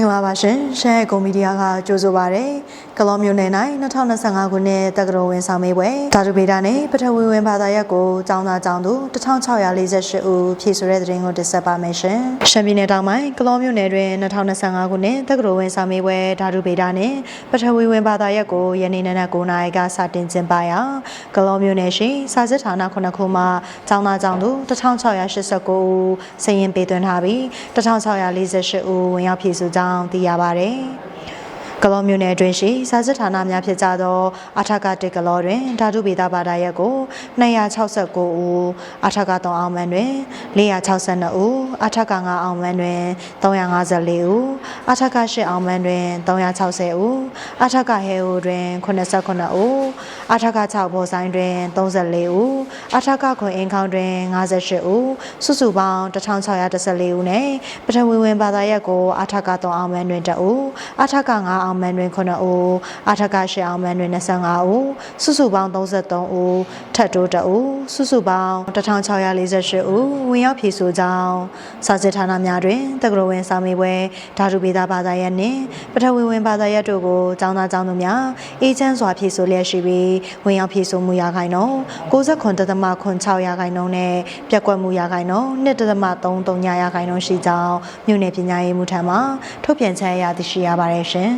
င်္ဂလာပါရှင်ရှမ်းရဲ့ကွန်မီဒီယာကကြိုဆိုပါရယ်ကလောမျိုးနယ်၌2025ခုနှစ်တက္ကသိုလ်ဝင်ဆောင်မေးပွဲဓာတုဗေဒနဲ့ပထဝီဝင်ဘာသာရပ်ကိုကျောင်းသားကျောင်းသူ1648ဦးဖြည့်ဆိုတဲ့သတင်းကိုတင်ဆက်ပါမယ်ရှင်ရှမ်းပြည်နယ်တောင်ပိုင်းကလောမျိုးနယ်တွင်2025ခုနှစ်တက္ကသိုလ်ဝင်ဆောင်မေးပွဲဓာတုဗေဒနဲ့ပထဝီဝင်ဘာသာရပ်ကိုယနေ့နနက်9နာရီကစတင်ကျင်းပရာကလောမျိုးနယ်ရှိစာစစ်ဌာန9ခုမှကျောင်းသားကျောင်းသူ1689ဦးစာရင်းပေးသွင်းထားပြီး1648ဦးဝင်ရောက်ဖြည့်ဆိုကြောင်းသိရပါတယ်။ကလောမျိုးနယ်အတွင်းရှိစာစစ်ဌာနများဖြစ်ကြသောအထက်ကတစ်ကလောတွင်ဓာတုဗေဒဘာသာရပ်ကို269ဦးအထက်က3အောင်မန်းတွင်462ဦးအထက်က5အောင်မန်းတွင်354ဦးအထက်က8အောင်မန်းတွင်360ဦးအထက်ကဟဲဦးတွင်89ဦး အထက်က6ဘောဆိုင်တွင်34ဦးအထက်ကခွန်အင်းခေါင်းတွင်58ဦးစုစုပေါင်း1614ဦးနဲ့ပထဝီဝင်ဘာသာရပ်ကိုအထက်က3အောင်မန်းတွင်2ဦးအထက်က5အောင်မန်းတွင်9ဦးအထက်က10အောင်မန်းတွင်25ဦးစုစုပေါင်း33ဦးထပ်တိုး2ဦးစုစုပေါင်း1648ဦးဝင်ရောက်ဖြည့်ဆိုကြောင်းစာစစ်ဌာနများတွင်တက္ကသိုလ်ဝင်စာမေးပွဲဓာတုဗေဒဘာသာရပ်နှင့်ပထဝီဝင်ဘာသာရပ်တို့ကိုကျောင်းသားကျောင်းသူများအေးချမ်းစွာဖြည့်ဆိုလျက်ရှိပြီးဝင်ရောက်ဖြည့်ဆိုမှုရာခိုင်နှုန်း69.6ရာခိုင်နှုန်းနဲ့ပြက်ကွက်မှုရာခိုင်နှုန်း1.33ရာခိုင်နှုန်းရှိကြောင်းမြို့နယ်ပညာရေးမှူးထံမှထုတ်ပြန်ချက်အရသိရှိရပါတယ်ရှင်